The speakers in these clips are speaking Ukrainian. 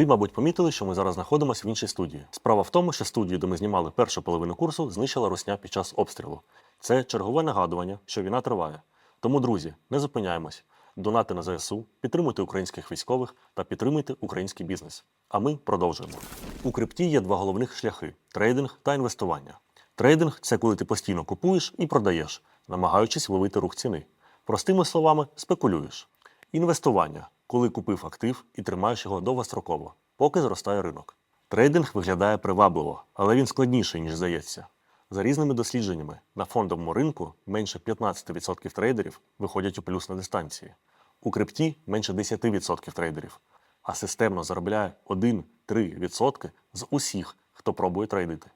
Ви, мабуть, помітили, що ми зараз знаходимося в іншій студії. Справа в тому, що студію, де ми знімали першу половину курсу, знищила русня під час обстрілу. Це чергове нагадування, що війна триває. Тому, друзі, не зупиняємось. Донати на ЗСУ, підтримуйте українських військових та підтримуйте український бізнес. А ми продовжуємо. У крипті є два головних шляхи: трейдинг та інвестування. Трейдинг це коли ти постійно купуєш і продаєш, намагаючись ловити рух ціни. Простими словами, спекулюєш. Інвестування коли купив актив і тримаєш його довгостроково, поки зростає ринок. Трейдинг виглядає привабливо, але він складніший, ніж здається. За різними дослідженнями, на фондовому ринку менше 15% трейдерів виходять у плюс на дистанції. У крипті менше 10% трейдерів, а системно заробляє 1-3% з усіх, хто пробує трейдити.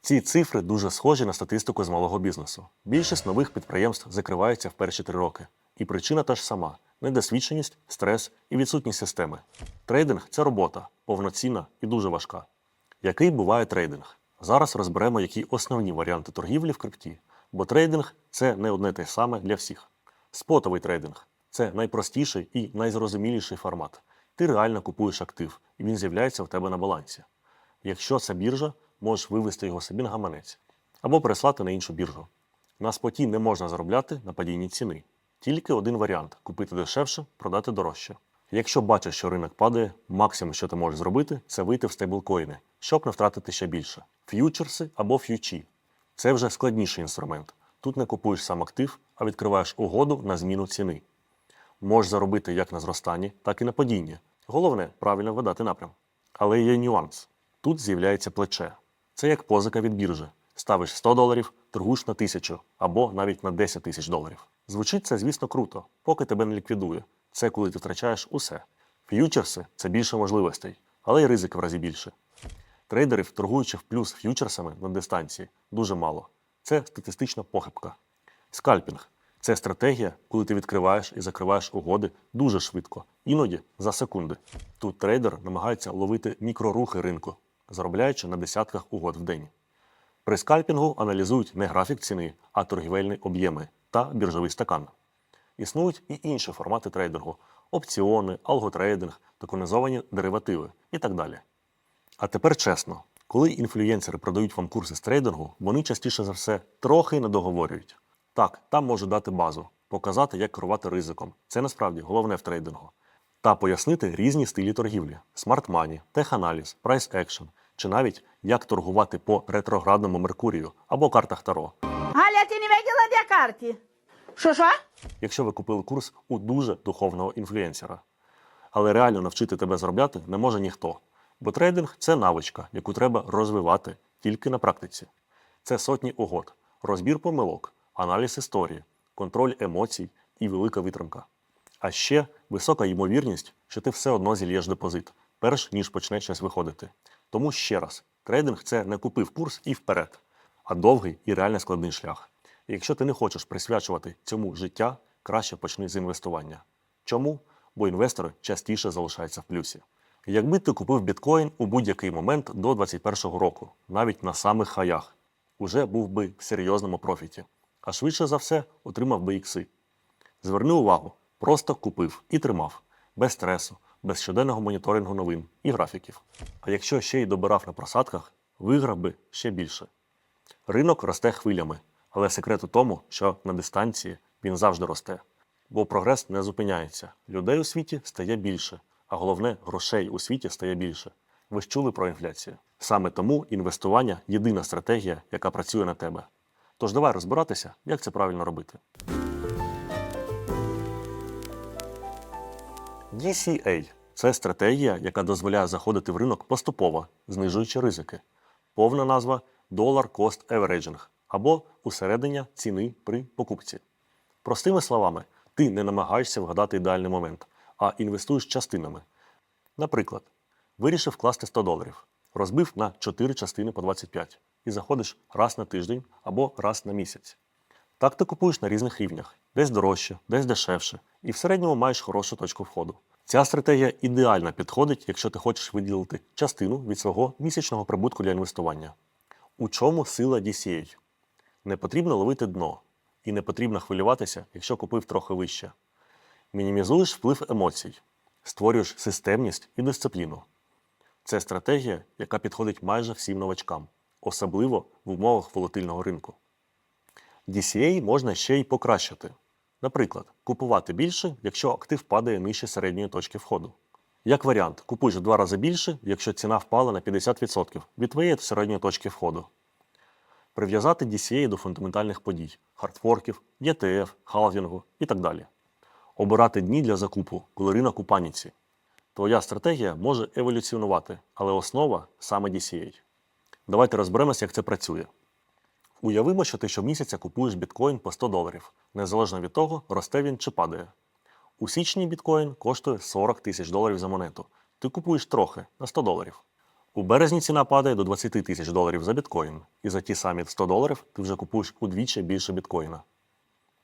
Ці цифри дуже схожі на статистику з малого бізнесу. Більшість нових підприємств закривається в перші три роки. І причина та ж сама: недосвідченість, стрес і відсутність системи. Трейдинг це робота, повноцінна і дуже важка. Який буває трейдинг? Зараз розберемо, які основні варіанти торгівлі в крипті, бо трейдинг це не одне те саме для всіх. Спотовий трейдинг це найпростіший і найзрозуміліший формат. Ти реально купуєш актив, і він з'являється в тебе на балансі. Якщо це біржа, можеш вивести його собі на гаманець або переслати на іншу біржу. На споті не можна заробляти на падінні ціни. Тільки один варіант купити дешевше, продати дорожче. Якщо бачиш, що ринок падає, максимум, що ти можеш зробити, це вийти в стейблкоїни, щоб не втратити ще більше. Ф'ючерси або ф'ючі. Це вже складніший інструмент. Тут не купуєш сам актив, а відкриваєш угоду на зміну ціни. Можеш заробити як на зростанні, так і на падінні. Головне правильно видати напрям. Але є нюанс. Тут з'являється плече. Це як позика від біржі. Ставиш 100 доларів, торгуєш на 1000 або навіть на 10 тисяч доларів. Звучить це, звісно, круто, поки тебе не ліквідує. Це коли ти втрачаєш усе. Ф'ючерси це більше можливостей, але й ризик в разі більше. Трейдерів, торгуючи в плюс ф'ючерсами на дистанції, дуже мало. Це статистична похибка. Скальпінг це стратегія, коли ти відкриваєш і закриваєш угоди дуже швидко, іноді за секунди. Тут трейдер намагається ловити мікрорухи ринку, заробляючи на десятках угод в день. При скальпінгу аналізують не графік ціни, а торгівельні об'єми та біржовий стакан. Існують і інші формати трейдингу: опціони, алготрейдинг, токенізовані деривативи і так далі. А тепер чесно, коли інфлюєнсери продають вам курси з трейдингу, вони частіше за все трохи не договорюють. Так, там можуть дати базу, показати, як керувати ризиком. Це насправді головне в трейдингу. Та пояснити різні стилі торгівлі: смарт мані, теханаліз, прайс екшн, чи навіть як торгувати по ретроградному Меркурію або картах Таро. Галя, ти не виділа, де карти? Що що? якщо ви купили курс у дуже духовного інфлюенсера. Але реально навчити тебе заробляти не може ніхто. Бо трейдинг це навичка, яку треба розвивати тільки на практиці. Це сотні угод, розбір помилок, аналіз історії, контроль емоцій і велика витримка. А ще висока ймовірність, що ти все одно зільєш депозит, перш ніж почне щось виходити. Тому ще раз, трейдинг це не купив курс і вперед, а довгий і реально складний шлях. І якщо ти не хочеш присвячувати цьому життя, краще почни з інвестування. Чому? Бо інвестори частіше залишаються в плюсі. Якби ти купив біткоін у будь-який момент до 2021 року, навіть на самих хаях, уже був би в серйозному профіті, а швидше за все отримав би ікси. Зверни увагу, просто купив і тримав, без стресу, без щоденного моніторингу новин і графіків. А якщо ще й добирав на просадках, виграв би ще більше. Ринок росте хвилями, але секрет у тому, що на дистанції він завжди росте. Бо прогрес не зупиняється. Людей у світі стає більше, а головне, грошей у світі стає більше. Ви ж чули про інфляцію. Саме тому інвестування єдина стратегія, яка працює на тебе. Тож давай розбиратися, як це правильно робити. DCA це стратегія, яка дозволяє заходити в ринок поступово, знижуючи ризики. Повна назва Dollar Cost Averaging або усереднення ціни при покупці. Простими словами, ти не намагаєшся вгадати ідеальний момент, а інвестуєш частинами. Наприклад, вирішив вкласти 100 доларів, розбив на 4 частини по 25 і заходиш раз на тиждень або раз на місяць. Так ти купуєш на різних рівнях, десь дорожче, десь дешевше, і в середньому маєш хорошу точку входу. Ця стратегія ідеально підходить, якщо ти хочеш виділити частину від свого місячного прибутку для інвестування. У чому сила DCA? Не потрібно ловити дно, і не потрібно хвилюватися, якщо купив трохи вище. Мінімізуєш вплив емоцій, створюєш системність і дисципліну. Це стратегія, яка підходить майже всім новачкам, особливо в умовах волатильного ринку. DCA можна ще й покращити. Наприклад, купувати більше, якщо актив падає нижче середньої точки входу. Як варіант, купуєш в два рази більше, якщо ціна впала на 50% від твоєї середньої точки входу. Прив'язати DCA до фундаментальних подій, хардфорків, ETF, халвінгу і так далі. Обирати дні для закупу, коли ринок у паніці. Твоя стратегія може еволюціонувати, але основа саме DCA. Давайте розберемося, як це працює. Уявимо, що ти щомісяця купуєш біткоін по 100 доларів, незалежно від того, росте він чи падає. У січні біткоін коштує 40 тисяч доларів за монету. Ти купуєш трохи на 100 доларів. У березні ціна падає до 20 тисяч доларів за біткоін, і за ті самі 100 доларів ти вже купуєш удвічі більше біткоїна.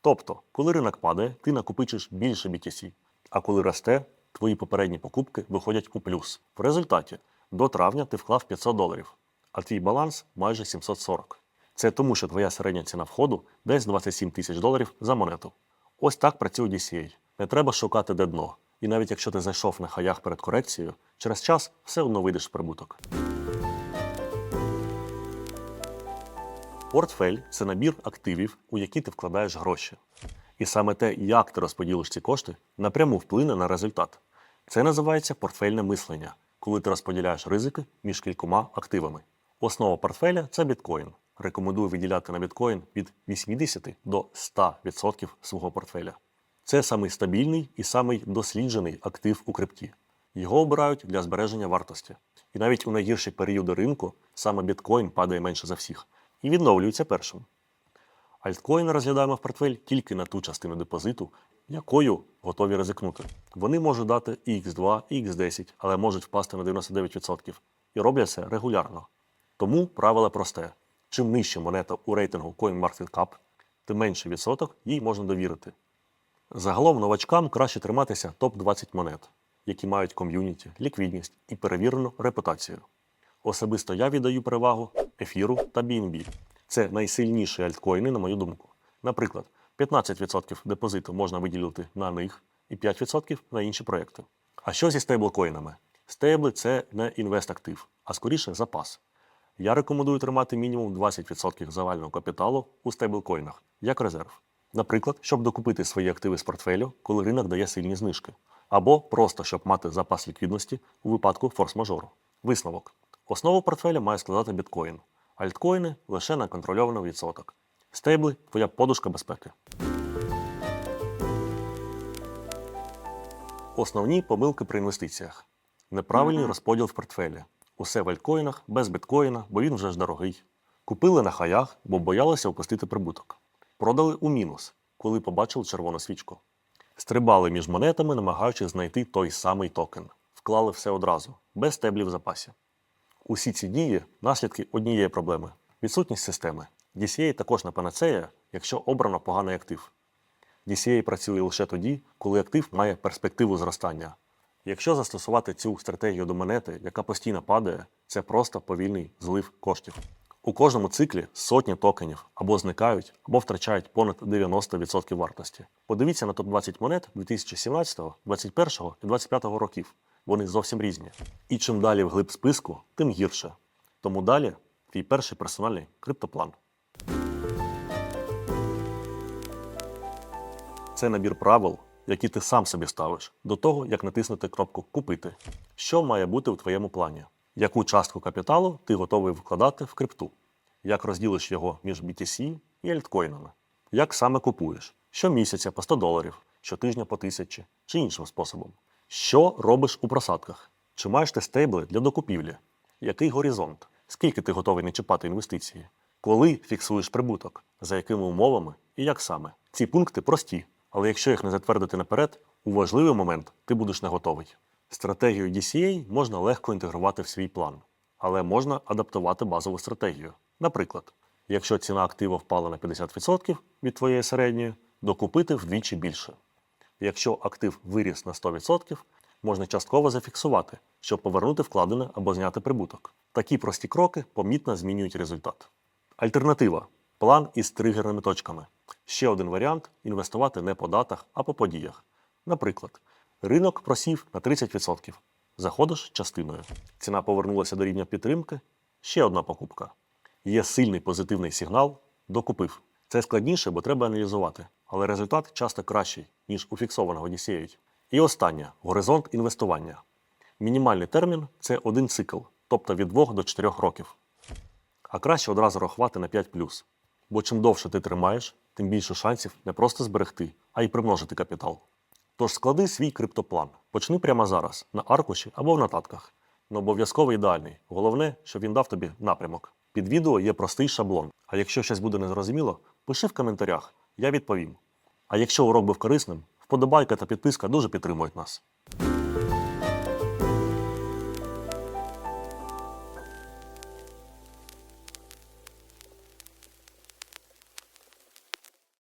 Тобто, коли ринок падає, ти накопичиш більше BTC, а коли росте, твої попередні покупки виходять у плюс. В результаті до травня ти вклав 500 доларів, а твій баланс майже 740. Це тому, що твоя середня ціна входу десь 27 тисяч доларів за монету. Ось так працює DCA. Не треба шукати де дно. І навіть якщо ти зайшов на хаях перед корекцією, через час все одно вийдеш в прибуток. Портфель це набір активів, у які ти вкладаєш гроші. І саме те, як ти розподілиш ці кошти, напряму вплине на результат. Це називається портфельне мислення, коли ти розподіляєш ризики між кількома активами. Основа портфеля це біткоін. Рекомендую виділяти на біткоін від 80 до 100% свого портфеля. Це самий стабільний і самий досліджений актив у крипті. Його обирають для збереження вартості. І навіть у найгірші періоди ринку саме біткоін падає менше за всіх і відновлюється першим. Альткоїни розглядаємо в портфель тільки на ту частину депозиту, якою готові ризикнути. Вони можуть дати і X2, і X10, але можуть впасти на 99% і роблять це регулярно. Тому правило просте: чим нижче монета у рейтингу CoinMarketCap, тим менший відсоток їй можна довірити. Загалом новачкам краще триматися топ-20 монет, які мають ком'юніті, ліквідність і перевірену репутацію. Особисто я віддаю перевагу ефіру та BNB. Це найсильніші альткоїни, на мою думку. Наприклад, 15% депозиту можна виділити на них і 5% на інші проекти. А що зі стейблкоїнами? Стейбли це не інвест-актив, а скоріше запас. Я рекомендую тримати мінімум 20% завального капіталу у стейблкоїнах як резерв. Наприклад, щоб докупити свої активи з портфелю, коли ринок дає сильні знижки, або просто щоб мати запас ліквідності у випадку форс-мажору. Висновок: основу портфеля має складати біткоін, альткоїни лише на контрольований відсоток. Стейбли твоя подушка безпеки. Основні помилки при інвестиціях: неправильний розподіл в портфелі. Усе в альткоїнах без біткоїна, бо він вже ж дорогий. Купили на хаях, бо боялися опустити прибуток. Продали у мінус, коли побачили червону свічку. Стрибали між монетами, намагаючись знайти той самий токен. Вклали все одразу, без стеблів в запасі. Усі ці дії наслідки однієї проблеми відсутність системи. DCA також не панацея, якщо обрано поганий актив. DCA працює лише тоді, коли актив має перспективу зростання. Якщо застосувати цю стратегію до монети, яка постійно падає, це просто повільний злив коштів. У кожному циклі сотні токенів або зникають, або втрачають понад 90% вартості. Подивіться на топ-20 монет 2017, 2021 і 2025 років. Вони зовсім різні. І чим далі вглиб списку, тим гірше. Тому далі твій перший персональний криптоплан. Це набір правил, які ти сам собі ставиш до того, як натиснути кнопку Купити. Що має бути у твоєму плані? Яку частку капіталу ти готовий вкладати в крипту? Як розділиш його між BTC і альткоїнами? Як саме купуєш? Щомісяця по 100 доларів, щотижня по 1000 чи іншим способом? Що робиш у просадках? Чи маєш ти стейбли для докупівлі? Який горизонт? Скільки ти готовий не чіпати інвестиції? Коли фіксуєш прибуток? За якими умовами і як саме? Ці пункти прості, але якщо їх не затвердити наперед, у важливий момент ти будеш не готовий. Стратегію DCA можна легко інтегрувати в свій план, але можна адаптувати базову стратегію. Наприклад, якщо ціна актива впала на 50% від твоєї середньої, докупити вдвічі більше. Якщо актив виріс на 100%, можна частково зафіксувати, щоб повернути вкладене або зняти прибуток. Такі прості кроки помітно змінюють результат. Альтернатива план із тригерними точками. Ще один варіант інвестувати не по датах, а по подіях. Наприклад, ринок просів на 30%. Заходиш частиною. Ціна повернулася до рівня підтримки. Ще одна покупка. Є сильний позитивний сигнал, докупив. Це складніше, бо треба аналізувати, але результат часто кращий, ніж у фіксованого Дісєвич. І останнє горизонт інвестування. Мінімальний термін це один цикл, тобто від 2 до 4 років. А краще одразу рахувати на 5 Бо чим довше ти тримаєш, тим більше шансів не просто зберегти, а й примножити капітал. Тож склади свій криптоплан. Почни прямо зараз, на аркуші або в нотатках. Не обов'язково ідеальний. Головне, щоб він дав тобі напрямок. Під відео є простий шаблон. А якщо щось буде незрозуміло, пиши в коментарях, я відповім. А якщо урок був корисним, вподобайка та підписка дуже підтримують нас.